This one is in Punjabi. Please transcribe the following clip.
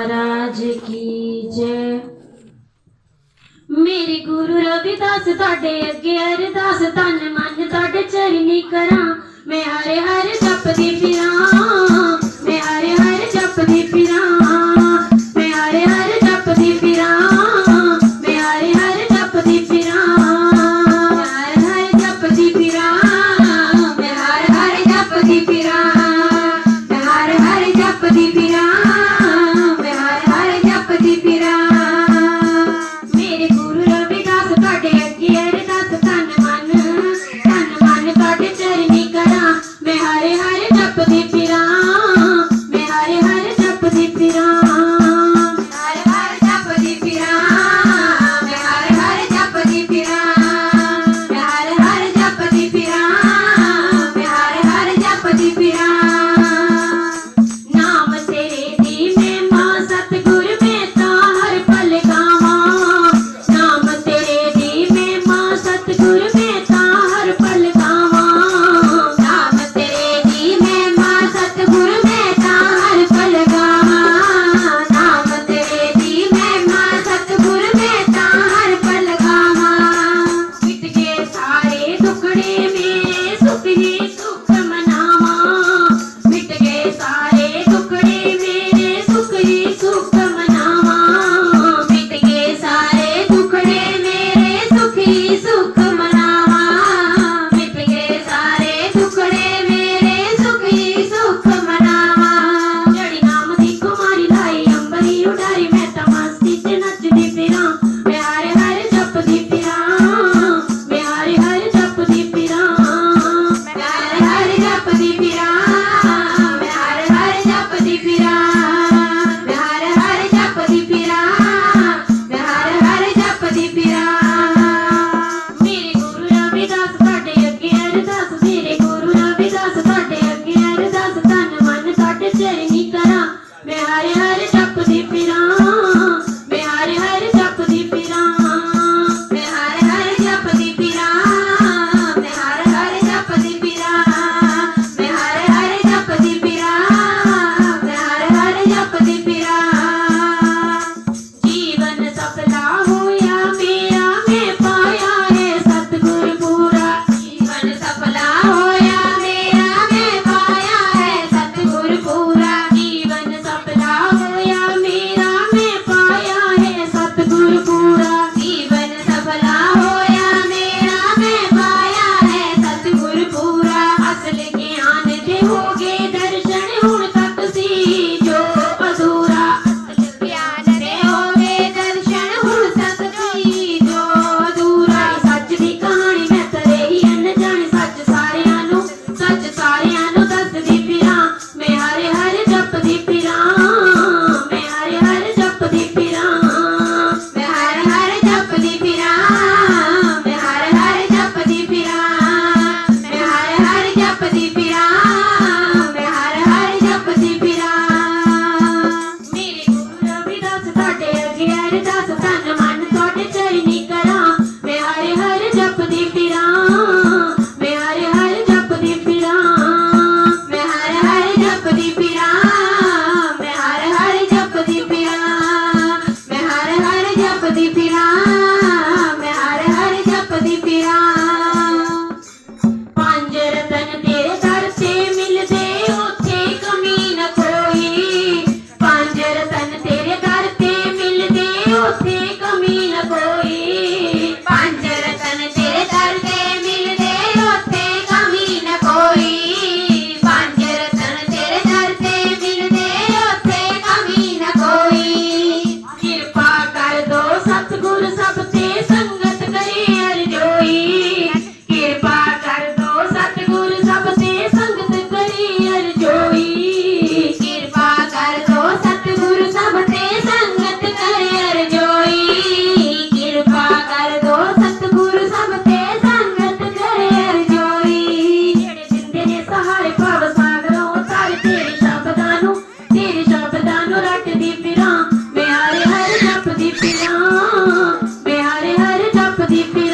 ਮਹਾਰਾਜ ਕੀ ਜੈ ਮੇਰੇ ਗੁਰੂ ਰਵਿਦਾਸ ਤੁਹਾਡੇ ਅੱਗੇ ਅਰਦਾਸ ਤਨ ਮਨ ਤੁਹਾਡੇ ਚਰਨੀ ਕਰਾਂ ਮੈਂ ਹਰੇ ਹਰੇ ਜਪਦੀ ਫਿਰਾਂ ปฏิปีนา Talk to Guru দিবি